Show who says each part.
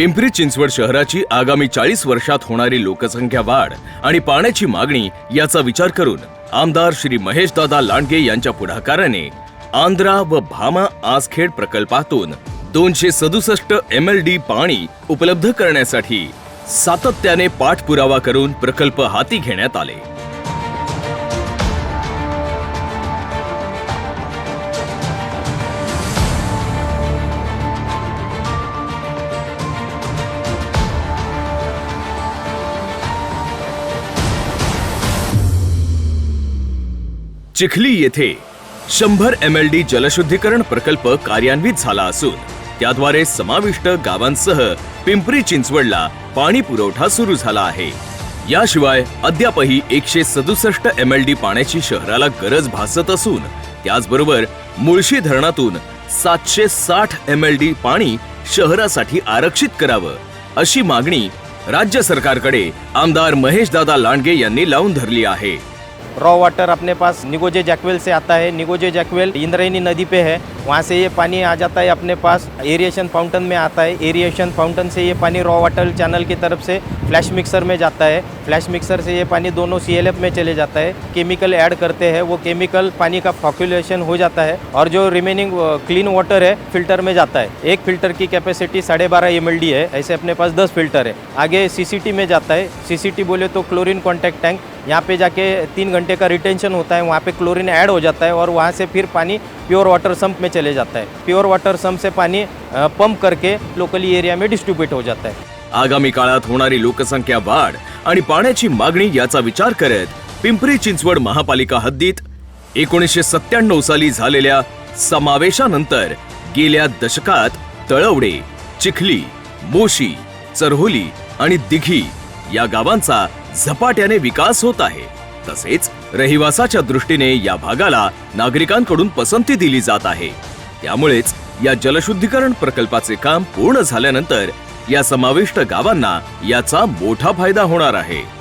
Speaker 1: पिंपरी चिंचवड शहराची आगामी चाळीस वर्षात होणारी लोकसंख्या वाढ आणि पाण्याची मागणी याचा विचार करून आमदार श्री महेशदादा लांडगे यांच्या पुढाकाराने आंध्रा व भामा आसखेड प्रकल्पातून दोनशे सदुसष्ट एम एल डी पाणी उपलब्ध करण्यासाठी सातत्याने पाठपुरावा करून प्रकल्प हाती घेण्यात आले. चिखली येथे शंभर एम एल डी जलशुद्धीकरण प्रकल्प कार्यान्वित झाला असून त्याद्वारे समाविष्ट गावांसह पिंपरी चिंचवडला पाणी पुरवठा सुरू झाला आहे. याशिवाय अद्यापही एकशे सदुसष्ट एम एल डी पाण्याची शहराला गरज भासत असून त्याचबरोबर मुळशी धरणातून सातशे साठ एम एल डी पाणी शहरासाठी आरक्षित करावं अशी मागणी राज्य सरकारकडे आमदार महेशदादा लांडगे यांनी लावून धरली आहे.
Speaker 2: रॉ वाटर अपने पास निगोजे जैकवेल से आता है। निगोजे जैकवेल इंद्रायणी नदी पे है। वहाँ से ये पानी आ जाता है अपने पास। एरिएशन फाउंटेन में आता है। एरिएशन फाउंटेन से ये पानी रॉ वाटर चैनल की तरफ़ से फ्लैश मिक्सर में जाता है। फ्लैश मिक्सर से ये पानी दोनों सीएलएफ में चले जाता है। केमिकल ऐड करते हैं। वो केमिकल पानी का फॉक्यूलेशन हो जाता है और जो रिमेनिंग क्लीन वाटर है फ़िल्टर में जाता है। एक फ़िल्टर की कैपेसिटी साढ़े बारह एम है। ऐसे अपने पास दस फ़िल्टर है। आगे सीसीटी में जाता है। सीसीटी बोले तो क्लोरीन कॉन्टैक्ट टैंक यहाँ पे जाके तीन घंटे का रिटेंशन होता है। वहाँ पे क्लोरीन ऐड हो जाता है और वहाँ से फिर पानी प्योर वाटर सम्प में चले जाता है। प्योर वाटर सम्प से पानी पंप करके लोकली एरिया में डिस्ट्रीब्यूट हो जाता है।
Speaker 1: आगामी काळात होणारी लोकसंख्या वाढ आणि पाण्याची मागणी याचा विचार करत पिंपरी चिंचवड महापालिका हद्दीत एकोणीसशे सत्त्याण्णव साली झालेल्या समावेशानंतर गेल्या दशकात तळवडे चिखली मोशी चरहोली आणि दिघी या गावांचा झपाट्याने विकास होत आहे. तसेच रहिवासाच्या दृष्टीने या भागाला नागरिकांकडून पसंती दिली जात आहे. त्यामुळेच या जलशुद्धीकरण प्रकल्पाचे काम पूर्ण झाल्यानंतर या समाविष्ट गावांना याचा मोठा फायदा होणार आहे.